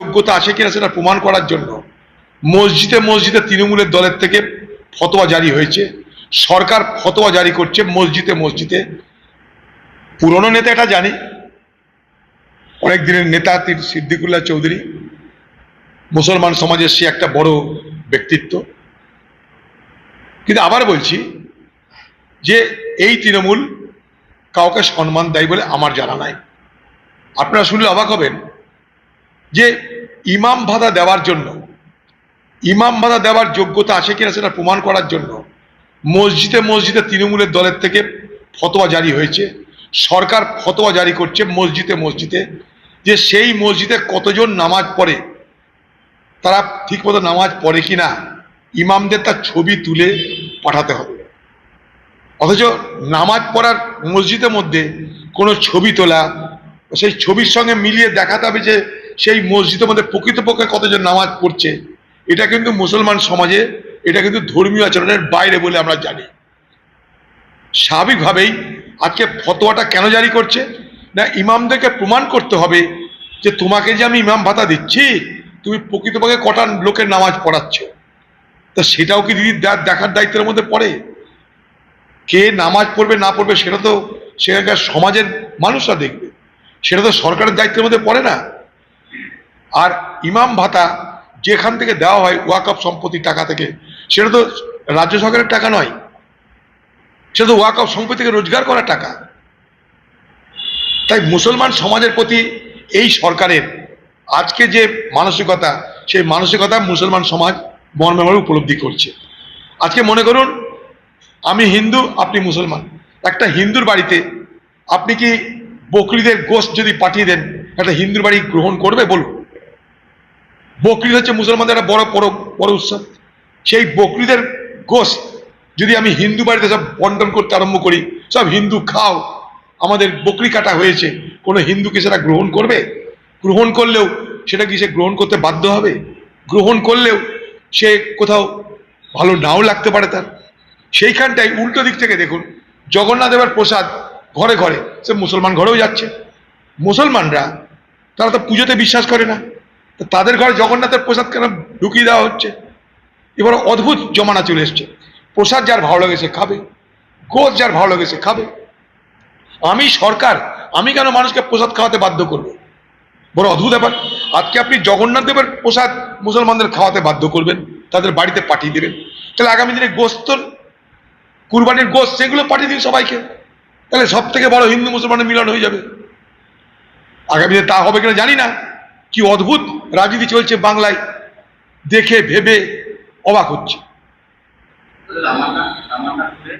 যোগ্যতা আছে কিনা সেটা প্রমাণ করার জন্য মসজিদে মসজিদে তৃণমূলের দলের থেকে ফতোয়া জারি হয়েছে। সরকার ফতোয়া জারি করছে মসজিদে মসজিদে। পুরনো নেতা এটা জানি। অনেক দিনের নেতা সিদ্দিকুল্লাহ চৌধুরী। মুসলমান সমাজের সে একটা বড় ব্যক্তিত্ব। কিন্তু আবার বলছি যে এই তৃণমূল কাউকে সম্মান দেয় বলে আমার জানা নাই। আপনারা শুনলে অবাক হবেন। যে ইমাম ভাতা দেওয়ার জন্য, ইমাম ভাতা দেওয়ার যোগ্যতা আছে কিনা সেটা প্রমাণ করার জন্য মসজিদে মসজিদে তৃণমূলের দলের থেকে ফতোয়া জারি হয়েছে, সরকার ফতোয়া জারি করছে মসজিদে মসজিদে, যে সেই মসজিদে কতজন নামাজ পড়ে, তারা ঠিকমতো নামাজ পড়ে কিনা, ইমামদের তার ছবি তুলে পাঠাতে হবে। অথচ নামাজ পড়ার মসজিদের মধ্যে কোনো ছবি তোলা, সেই ছবির সঙ্গে মিলিয়ে দেখাতে হবে যে সেই মসজিদের মধ্যে প্রকৃতপক্ষে কতজন নামাজ পড়ছে, এটা কিন্তু মুসলমান সমাজে, এটা কিন্তু ধর্মীয় আচরণের বাইরে বলে আমরা জানি। স্বাভাবিকভাবেই আজকে ফতোয়াটা কেন জারি করছে? না, ইমামদেরকে প্রমাণ করতে হবে যে তোমাকে যে আমি ইমাম ভাতা দিচ্ছি, তুমি প্রকৃতপক্ষে কটা লোকের নামাজ পড়াচ্ছ। তা সেটাও কি দিদি দেখার দায়িত্বের মধ্যে পড়ে? কে নামাজ পড়বে, না পড়বে, সেটা তো সেখানকার সমাজের মানুষরা দেখবে। সেটা তো সরকারের দায়িত্বের মধ্যে পড়ে না। আর ইমাম ভাতা যেখান থেকে দেওয়া হয় ওয়াকফ সম্পত্তির টাকা থেকে, সেটা তো রাজ্য সরকারের টাকা নয়। সেটা তো ওয়াকফ সম্পত্তি থেকে রোজগার করা টাকা। তাই মুসলমান সমাজের প্রতি এই সরকারের আজকে যে মানসিকতা, সেই মানসিকতা মুসলমান সমাজ মর্মে উপলব্ধি করছে। আজকে মনে করুন, আমি হিন্দু, আপনি মুসলমান। একটা হিন্দুর বাড়িতে আপনি কি বকরিদের গোষ্ঠ যদি পাঠিয়ে দেন, একটা হিন্দুর বাড়ি গ্রহণ করবে বলুন। বকরিদ হচ্ছে মুসলমানদের একটা বড় বড় বড় উৎসব। সেই বকরিদের গোষ্ঠ যদি আমি হিন্দু বাড়িতে সব বন্টন করতে আরম্ভ করি, সব হিন্দু খাও, আমাদের বকরি কাটা হয়েছে, কোনো হিন্দুকে সেটা গ্রহণ করবে? গ্রহণ করলেও সেটা কি সে গ্রহণ করতে বাধ্য হবে? গ্রহণ করলেও সে কোথাও ভালো নাও লাগতে পারে তার। সেইখানটাই উল্টো দিক থেকে দেখুন, জগন্নাথ দেবের প্রসাদ ঘরে ঘরে, সে মুসলমান ঘরেও যাচ্ছে। মুসলমানরা, তারা তো পুজোতে বিশ্বাস করে না। তাদের ঘরে জগন্নাথের প্রসাদ কেন ঢুকিয়ে দেওয়া হচ্ছে? এবার অদ্ভুত জমানা চলে এসছে। প্রসাদ যার ভালো লাগে সে খাবে, গোদ যার ভালো লাগে সে খাবে। আমি সরকার, আমি কেন মানুষকে প্রসাদ খাওয়াতে বাধ্য করব? বড় অদ্ভুত ব্যাপার। আজকে আপনি জগন্নাথ দেবের প্রসাদ মুসলমানদের খাওয়াতে বাধ্য করবেন, তাদের বাড়িতে পাঠিয়ে দেবেন। তাহলে আগামী দিনে গোস্ত, কুরবানির গোস্ত সেগুলো পাঠিয়ে দিন সবাইকে। তাহলে সব থেকে বড় হিন্দু মুসলমানের মিলন হয়ে যাবে। আগামী দিনে তা হবে কিনা জানি না। কি অদ্ভুত রাজনীতি চলছে বাংলায় দেখে ভেবে অবাক হচ্ছে।